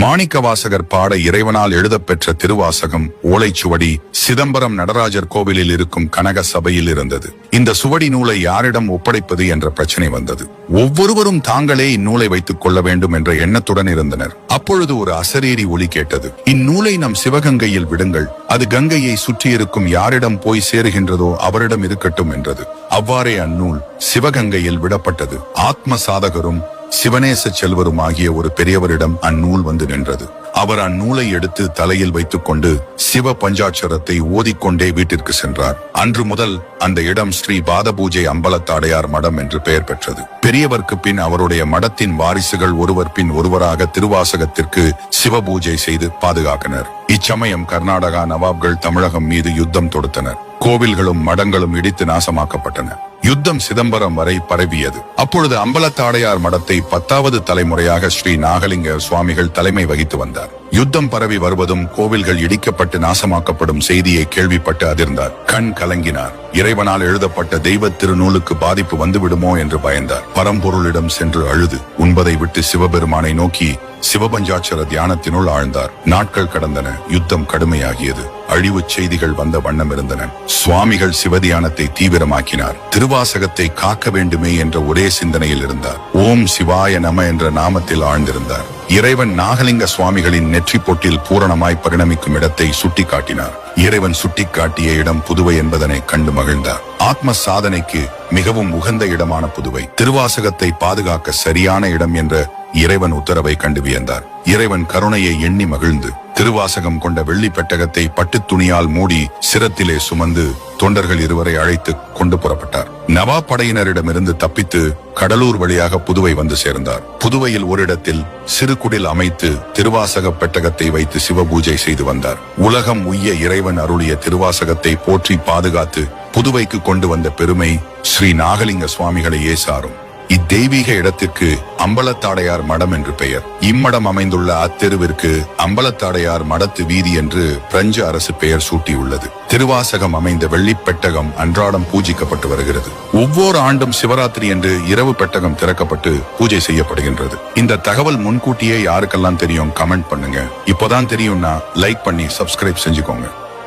மாணிக்கவாசகர் பாட இறைவனால் எழுதப்பெற்ற திருவாசகம் ஓலைச்சுவடி சிதம்பரம் நடராஜர் கோவிலில் இருக்கும் கனக சபையில் இருந்தது. இந்த சுவடி நூலை யாரிடம் ஒப்படைப்பது என்ற பிரச்சனை வந்தது. ஒவ்வொருவரும் தாங்களே இந்நூலை வைத்துக் கொள்ள வேண்டும் என்ற எண்ணத்துடன் இருந்தனர். அப்பொழுது ஒரு அசரீரி ஒலி கேட்டது. இந்நூலை நம் சிவகங்கையில் விடுங்கள். அது கங்கையை சுற்றியிருக்கும் யாரிடம் போய் சேருகின்றதோ அவரிடம் இருக்கட்டும் என்றது. அவ்வாறே அந்நூல் சிவகங்கையில் விடப்பட்டது. ஆத்ம சாதகரும் சிவநேச செல்வரும் ஆகிய ஒரு பெரியவரிடம் அந்நூல் வந்து நின்றது. அவர் அந்நூலை எடுத்து தலையில் வைத்துக் கொண்டு சிவ பஞ்சாட்சரத்தை ஓதிக்கொண்டே வீட்டிற்கு சென்றார். அன்று முதல் அந்த இடம் ஸ்ரீ பாதபூஜை அம்பலத்தாடையார் மடம் என்று பெயர் பெற்றது. பெரியவர்க்கு பின் அவருடைய மடத்தின் வாரிசுகள் ஒருவர் பின் ஒருவராக திருவாசகத்திற்கு சிவபூஜை செய்து பாதுகாக்கினர். இச்சமயம் கர்நாடகா நவாப்கள் தமிழகம் மீது யுத்தம் தொடுத்தனர். கோவில்களும் மடங்களும் இடித்து நாசமாக்கப்பட்டன. யுத்தம் சிதம்பரம் வரை பரவியது. அப்பொழுது அம்பலத்தாடையார் மடத்தை பத்தாவது தலைமுறையாக ஸ்ரீ நாகலிங்க சுவாமிகள் தலைமை வகித்து வந்தார். யுத்தம் பரவி வருவதும் கோவில்கள் இடிக்கப்பட்டு நாசமாக்கப்படும் செய்தியை கேள்விப்பட்டு அதிர்ந்தார். கண் கலங்கினார். இறைவனால் எழுதப்பட்ட தெய்வ திருநூலுக்கு பாதிப்பு வந்துவிடுமோ என்று பயந்தார். பரம்பொருளிடம் சென்று அழுது உண்பதை விட்டு சிவபெருமானை நோக்கி சிவபஞ்சாட்சர தியானத்தினுள் ஆழ்ந்தார். நாட்கள் கடந்தன யுத்தம் கடுமையாகியது. அழிவுச் செய்திகள் வந்த வண்ணம் இருந்தன. சுவாமிகள் சிவதியானத்தை தீவிரமாக்கினார். திருவாசகத்தை காக்க வேண்டுமே என்ற ஒரே சிந்தனையில் இருந்தார். ஓம் சிவாய நம என்ற நாமத்தில் ஆழ்ந்திருந்தார். இறைவன் நாகலிங்க சுவாமிகளின் நெற்றி பொட்டில் பூரணமாய் பரிணமிக்கும் இடத்தை சுட்டிக்காட்டினார். இறைவன் சுட்டிக்காட்டிய இடம் புதுவை என்பதனை கண்டு மகிழ்ந்தார். ஆத்ம சாதனைக்கு மிகவும் உகந்த இடமான புதுவை. திருவாசகத்தை பாதுகாக்க சரியான இடம் என்ற இறைவன் உத்தரவை கண்டு வியந்தார். இறைவன் கருணையை எண்ணி மகிழ்ந்து திருவாசகம் கொண்ட வெள்ளி பெட்டகத்தை பட்டுத் துணியால் மூடி சிரத்திலே சுமந்து தொண்டர்கள் இருவரை அழைத்து கொண்டு புறப்பட்டார். நவாப் படையினரிடமிருந்து தப்பித்து கடலூர் வழியாக புதுவை வந்து சேர்ந்தார். புதுவையில் ஓரிடத்தில் சிறு குடில் அமைத்து திருவாசக பெட்டகத்தை வைத்து சிவபூஜை செய்து வந்தார். உலகம் உய்ய இறைவன் அருளிய திருவாசகத்தை போற்றி பாதுகாத்து புதுவைக்கு கொண்டு வந்த பெருமை ஸ்ரீ நாகலிங்க சுவாமிகளையே சாரும் தெய்வீக இடத்திற்கு அம்பலத்தாடையார் மடம் என்று பெயர். இம்மடம் அமைந்துள்ள அத்தெருவிற்கு அம்பலத்தாடையார் மடத்து வீதி என்று பிரெஞ்சு அரசு பெயர் சூட்டியுள்ளது. திருவாசகம் அமைந்த வெள்ளிப் பெட்டகம் அன்றாடம் பூஜிக்கப்பட்டு வருகிறது. ஒவ்வொரு ஆண்டும் சிவராத்திரி என்று இரவு பெட்டகம் திறக்கப்பட்டு பூஜை செய்யப்படுகின்றது. இந்த தகவல் முன்கூட்டியே யாருக்கெல்லாம் தெரியும் கமெண்ட் பண்ணுங்க. இப்போதான் தெரியும்னா லைக் பண்ணி சப்ஸ்கிரைப் செஞ்சுக்கோங்க.